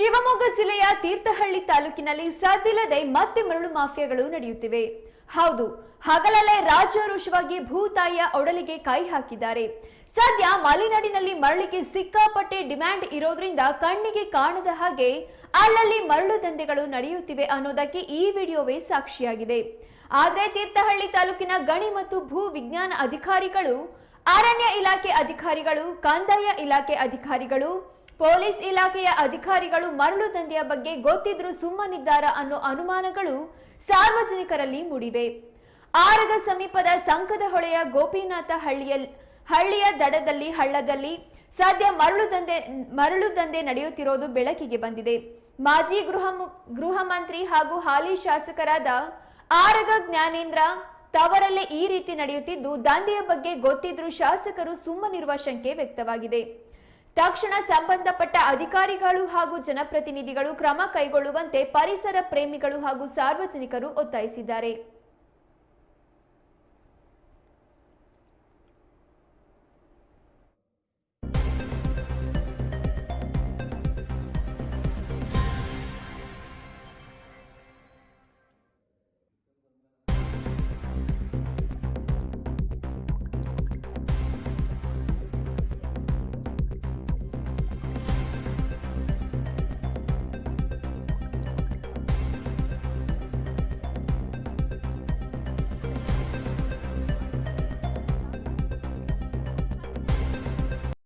ಶಿವಮೊಗ್ಗ ಜಿಲ್ಲೆಯ ತೀರ್ಥಹಳ್ಳಿ ತಾಲೂಕಿನಲ್ಲಿ ಸದ್ದಿಲ್ಲದೆ ಮತ್ತೆ ಮರಳು ಮಾಫಿಯಾಗಳು ನಡೆಯುತ್ತಿವೆ. ಹೌದು, ಹಗಲಲ್ಲೇ ರಾಜಾರೋಷವಾಗಿ ಭೂತಾಯಿಯ ಒಡಲಿಗೆ ಕೈ ಹಾಕಿದ್ದಾರೆ. ಸದ್ಯ ಮಲೆನಾಡಿನಲ್ಲಿ ಮರಳಿಗೆ ಸಿಕ್ಕಾಪಟ್ಟೆ ಡಿಮ್ಯಾಂಡ್ ಇರೋದ್ರಿಂದ ಕಣ್ಣಿಗೆ ಕಾಣದ ಹಾಗೆ ಅಲ್ಲಲ್ಲಿ ಮರಳು ದಂಧೆಗಳು ನಡೆಯುತ್ತಿವೆ ಅನ್ನೋದಕ್ಕೆ ಈ ವಿಡಿಯೋವೇ ಸಾಕ್ಷಿಯಾಗಿದೆ. ಆದರೆ ತೀರ್ಥಹಳ್ಳಿ ತಾಲೂಕಿನ ಗಣಿ ಮತ್ತು ಭೂ ವಿಜ್ಞಾನ ಅಧಿಕಾರಿಗಳು, ಅರಣ್ಯ ಇಲಾಖೆ ಅಧಿಕಾರಿಗಳು, ಕಂದಾಯ ಇಲಾಖೆ ಅಧಿಕಾರಿಗಳು ಪೊಲೀಸ್ ಇಲಾಖೆಯ ಅಧಿಕಾರಿಗಳು ಮರಳು ದಂಧೆಯ ಬಗ್ಗೆ ಗೊತ್ತಿದ್ರೂ ಸುಮ್ಮನಿದ್ದಾರ ಅನ್ನೋ ಅನುಮಾನಗಳು ಸಾರ್ವಜನಿಕರಲ್ಲಿ ಮೂಡಿವೆ. ಆರಗ ಸಮೀಪದ ಸಂಕದ ಹೊಳೆಯ ಗೋಪಿನಾಥ ಹಳ್ಳಿಯ ಹಳ್ಳಿಯ ದಡದಲ್ಲಿ, ಹಳ್ಳದಲ್ಲಿ ಸದ್ಯ ಮರಳು ದಂಧೆ ಮರಳು ದಂಧೆ ನಡೆಯುತ್ತಿರೋದು ಬೆಳಕಿಗೆ ಬಂದಿದೆ. ಮಾಜಿ ಗೃಹ ಗೃಹ ಮಂತ್ರಿ ಹಾಗೂ ಹಾಲಿ ಶಾಸಕರಾದ ಆರಗ ಜ್ಞಾನೇಂದ್ರ ತವರಲ್ಲೇ ಈ ರೀತಿ ನಡೆಯುತ್ತಿದ್ದು, ದಂಧೆಯ ಬಗ್ಗೆ ಗೊತ್ತಿದ್ರೂ ಶಾಸಕರು ಸುಮ್ಮನಿರುವ ಶಂಕೆ ವ್ಯಕ್ತವಾಗಿದೆ. ತಕ್ಷಣ ಸಂಬಂಧಪಟ್ಟ ಅಧಿಕಾರಿಗಳು ಹಾಗೂ ಜನಪ್ರತಿನಿಧಿಗಳು ಕ್ರಮ ಕೈಗೊಳ್ಳುವಂತೆ ಪರಿಸರ ಪ್ರೇಮಿಗಳು ಹಾಗೂ ಸಾರ್ವಜನಿಕರು ಒತ್ತಾಯಿಸಿದ್ದಾರೆ.